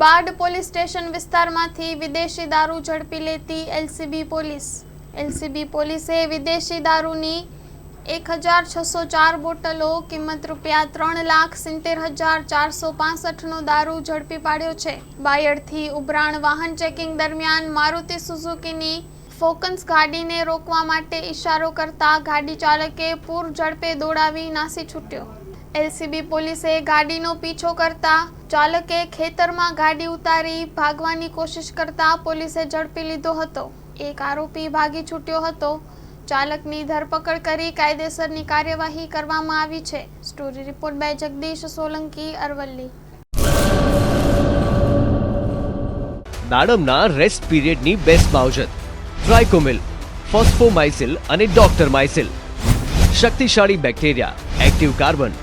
Bad police station વિસ્તારમાંથી વિદેશી દારૂ ઝડપી લેતી એલસીબી પોલીસ. એલસીબી પોલીસે વિદેશી દારૂની એક હજાર છસો ચાર બોટલો, કિંમત રૂપિયા ત્રણ લાખ સિત્તેર હજાર ચારસો પાસઠનો દારૂ ઝડપી પાડ્યો છે. બાયડથી ઉભરાણ વાહન ચેકિંગ દરમિયાન મારુતિ સુઝુકીની ફોકન્સ ગાડીને રોકવા માટે ઇશારો કરતા ગાડી ચાલકે પૂર ઝડપે દોડાવી નાસી છૂટ્યો. એલસીબી પોલીસે ગાડીનો પીછો કરતા ચાલકે ખેતરમાં ગાડી ઉતારી ભાગવાની કોશિશ કરતા પોલીસે ઝડપી લીધો હતો. એક આરોપી ભાગી છૂટ્યો હતો. ચાલકની ધરપકડ કરી કાયદેસરની કાર્યવાહી કરવામાં આવી છે. Story report by Jagdish Solanki, Aravalli. દાડમના rest પીરિયડની બેસ્ટ માવજત ટ્રાયકોમિલ ફોસ્ફોમાઇસિલ અને ડોક્ટર માઇસિલ શક્તિશાળી બેક્ટેરિયા, એક્ટિવ કાર્બન.